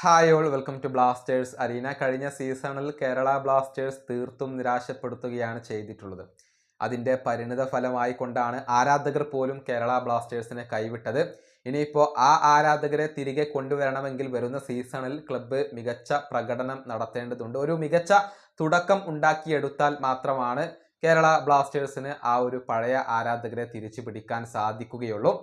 Hi all welcome to blasters arena കഴിഞ്ഞ സീസണിൽ Kerala Blasters തീർത്തും നിരാശപ്പെടുത്തുകയാണ് ചെയ്തിട്ടുള്ളത്. അതിന്റെ പരിണിത ഫലമായി കൊണ്ടാണ് ആരാധകർ പോലും കേരള ബ്ലാസ്റ്റേഴ്സിനെ കൈവിട്ടത്. ഇനിയിപ്പോൾ ആ ആരാധകരെ തിരികെ കൊണ്ടുവരണമെങ്കിൽ വരുന്ന സീസണിൽ ക്ലബ്ബ് മികച്ച പ്രകടനം നടത്തേണ്ടതുണ്ട്. ഒരു മികച്ച തുടക്കം ഉണ്ടാക്കിയെടുത്താൽ മാത്രമാണ് കേരള ബ്ലാസ്റ്റേഴ്സിന് ആ ഒരു പഴയ ആരാധകരെ തിരിച്ചു പിടിക്കാൻ സാധിക്കുകയുള്ളൂ.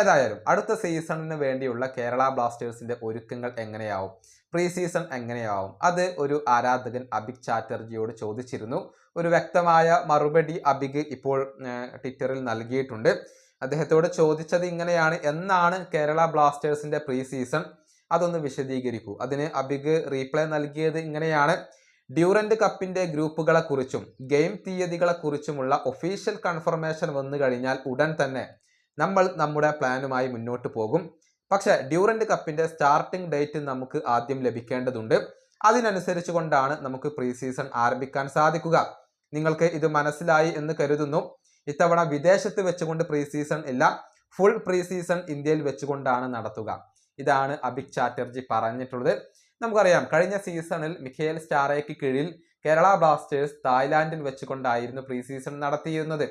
ഏതായാലും അടുത്ത സീസണിന് വേണ്ടിയുള്ള കേരള ബ്ലാസ്റ്റേഴ്സിന്റെ ഒരുക്കങ്ങൾ എങ്ങനെയാവും? Pre season എങ്ങനെയാവും? അത് ഒരു ആരാധകൻ അബിക് ചാറ്റർജിയോട് ചോദിച്ചിരുന്നു. ഒരു വ്യക്തമായ മറുപടി അബിഗ് ഇപ്പോൾ ട്വിറ്ററിൽ നൽകിയിട്ടുണ്ട്. അദ്ദേഹത്തോട് ചോദിച്ചത് ഇങ്ങനെയാണ്. എന്നാണ് കേരള ബ്ലാസ്റ്റേഴ്സിന്റെ പ്രീ സീസൺ അതൊന്ന് വിശദീകരിക്കൂ. അതിന് അബിഗ് റീപ്ലൈ നൽകിയത് ഇങ്ങനെയാണ്. ഡ്യൂറന്റ് കപ്പിന്റെ ഗ്രൂപ്പുകളെക്കുറിച്ചും ഗെയിം തീയതികളെക്കുറിച്ചുമുള്ള ഒഫീഷ്യൽ കൺഫർമേഷൻ വന്നു കഴിഞ്ഞാൽ ഉടൻ തന്നെ നമ്മൾ നമ്മുടെ പ്ലാനുമായി മുന്നോട്ട് പോകും. പക്ഷേ ഡ്യൂറന്റ് കപ്പിന്റെ സ്റ്റാർട്ടിംഗ് ഡേറ്റ് നമുക്ക് ആദ്യം ലഭിക്കേണ്ടതുണ്ട്. അതിനനുസരിച്ച് കൊണ്ടാണ് നമുക്ക് പ്രീ സീസൺ ആരംഭിക്കാൻ സാധിക്കുക. നിങ്ങൾക്ക് ഇത് മനസ്സിലായി എന്ന് കരുതുന്നു. ഇത്തവണ വിദേശത്ത് വെച്ചുകൊണ്ട് പ്രീ സീസൺ ഇല്ല. ഫുൾ പ്രീ സീസൺ ഇന്ത്യയിൽ വെച്ചുകൊണ്ടാണ് നടത്തുക. ഇതാണ് അഭിക് ചാറ്റർജി പറഞ്ഞിട്ടുള്ളത്. നമുക്കറിയാം കഴിഞ്ഞ സീസണിൽ മിഖേൽ സ്റ്റാറയ്ക്ക് കീഴിൽ കേരള ബ്ലാസ്റ്റേഴ്സ് തായ്ലാന്റിൽ വെച്ചുകൊണ്ടായിരുന്നു പ്രീ സീസൺ നടത്തിയിരുന്നത്.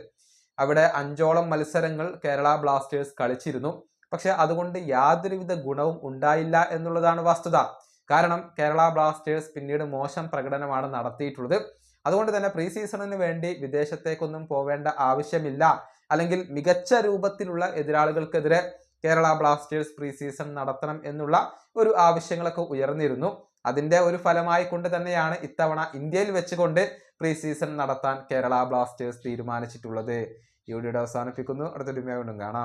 അവിടെ അഞ്ചോളം മത്സരങ്ങൾ കേരള ബ്ലാസ്റ്റേഴ്സ് കളിച്ചിരുന്നു. പക്ഷെ അതുകൊണ്ട് യാതൊരുവിധ ഗുണവും ഉണ്ടായില്ല എന്നുള്ളതാണ് വസ്തുത. കാരണം കേരള ബ്ലാസ്റ്റേഴ്സ് പിന്നീട് മോശം പ്രകടനമാണ് നടത്തിയിട്ടുള്ളത്. അതുകൊണ്ട് തന്നെ പ്രീ സീസണിന് വേണ്ടി വിദേശത്തേക്കൊന്നും പോവേണ്ട ആവശ്യമില്ല. അല്ലെങ്കിൽ മികച്ച രൂപത്തിലുള്ള എതിരാളികൾക്കെതിരെ കേരള ബ്ലാസ്റ്റേഴ്സ് പ്രീ സീസൺ നടത്തണം എന്നുള്ള ഒരു ആവശ്യങ്ങളൊക്കെ ഉയർന്നിരുന്നു. അതിന്റെ ഒരു ഫലമായി കൊണ്ട് തന്നെയാണ് ഇത്തവണ ഇന്ത്യയിൽ വെച്ചുകൊണ്ട് പ്രീ സീസൺ നടത്താൻ കേരള ബ്ലാസ്റ്റേഴ്സ് തീരുമാനിച്ചിട്ടുള്ളത്. ഈ വീഡിയോ അവസാനിപ്പിക്കുന്നു. അടുത്തൊരു വീണ്ടും കാണാം.